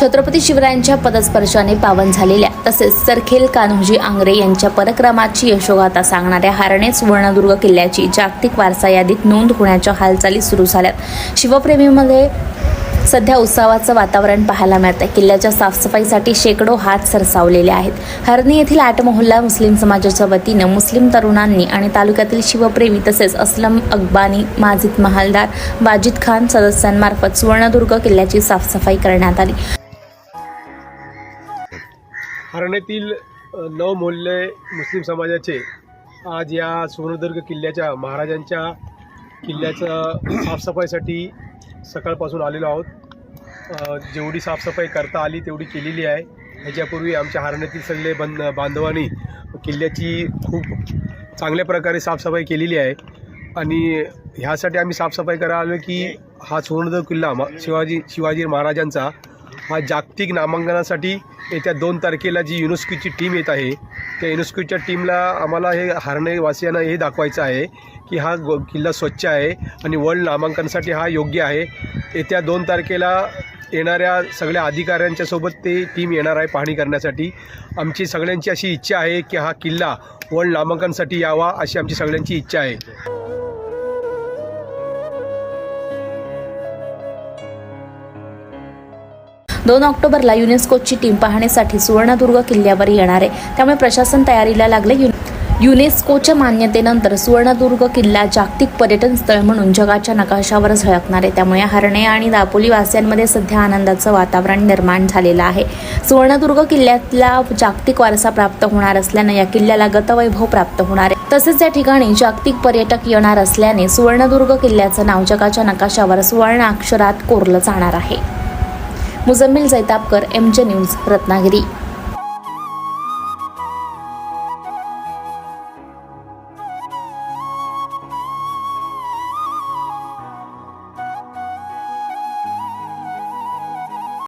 छत्रपती शिवरायांच्या पदस्पर्शाने पावन झालेल्या तसेच सरखेल कान्होजी आंग्रे यांच्या पराक्रमाची यशोगाथा सांगणाऱ्या हारणे सुवर्णदुर्ग किल्ल्याची जागतिक वारसा यादीत नोंद होण्याच्या हालचाली सुरू झाल्यात. शिवप्रेमीमध्ये सध्या उत्सवाचं वातावरण पाहायला मिळतं किल्ल्याच्या साफसफाईसाठी शेकडो हात सरसावलेले आहेत. हरणी येथील आठ मोहल्ला मुस्लिम समाजाच्या वतीनं मुस्लिम तरुणांनी आणि तालुक्यातील शिवप्रेमी तसेच असलम अकबानी माजिद महालदार वाजिद खान सदस्यांमार्फत सुवर्णदुर्ग किल्ल्याची साफसफाई करण्यात आली. हरण्यातील अ, नऊ मोहल्ले मुस्लिम समाजाचे आज या सुवर्णदुर्ग किल्ल्याच्या महाराजांच्या किल्ल्याचं साफसफाईसाठी सकाळपासून आलेलो आहोत. जेवढी साफसफाई करता आली तेवढी केलेली आहे. ह्याच्यापूर्वी आमच्या हरण्यातील सगळे बंद बांधवांनी किल्ल्याची खूप चांगल्या प्रकारे साफसफाई केलेली आहे. आणि ह्यासाठी आम्ही साफसफाई करायला आलो की हा सुवर्णदुर्ग किल्ला मा- शिवाजी शिवाजी महाराजांचा हा जागतिक नामांकनासाठी येत्या दोन तारखेला जी युनेस्कोची टीम येत आहे त्या युनेस्कोच्या टीमला आम्हाला हे हरणेवासियांना हे दाखवायचं आहे की हा गो किल्ला स्वच्छ आहे आणि वर्ल्ड नामांकनासाठी हा योग्य आहे. येत्या दोन तारखेला येणाऱ्या सगळ्या अधिकाऱ्यांच्या सोबत ते टीम येणार आहे पाहणी करण्यासाठी. आमची सगळ्यांची अशी इच्छा आहे की हा किल्ला वर्ल्ड नामांकनासाठी यावा अशी आमची सगळ्यांची इच्छा आहे. दोन ऑक्टोबरला युनेस्कोची टीम पाहण्यासाठी सुवर्णदुर्ग किल्ल्यावर येणार आहे. त्यामुळे प्रशासन तयारीला लागले. यु- युनेस्कोच्या मान्यतेनंतर सुवर्णदुर्ग किल्ला जागतिक पर्यटन स्थळ म्हणून जगाच्या नकाशावर झळकणार आहे. त्यामुळे हरणे आणि दापोली वासियांमध्ये सध्या आनंदाचं वातावरण निर्माण झालेलं आहे. सुवर्णदुर्ग किल्ल्यातला जागतिक वारसा प्राप्त होणार असल्यानं या किल्ल्याला गतवैभव प्राप्त होणार आहे. तसेच या ठिकाणी जागतिक पर्यटक येणार असल्याने सुवर्णदुर्ग किल्ल्याचं नाव जगाच्या नकाशावर सुवर्ण अक्षरात कोरलं जाणार आहे. Mujammil Jaitapkar M J news Ratnagiri.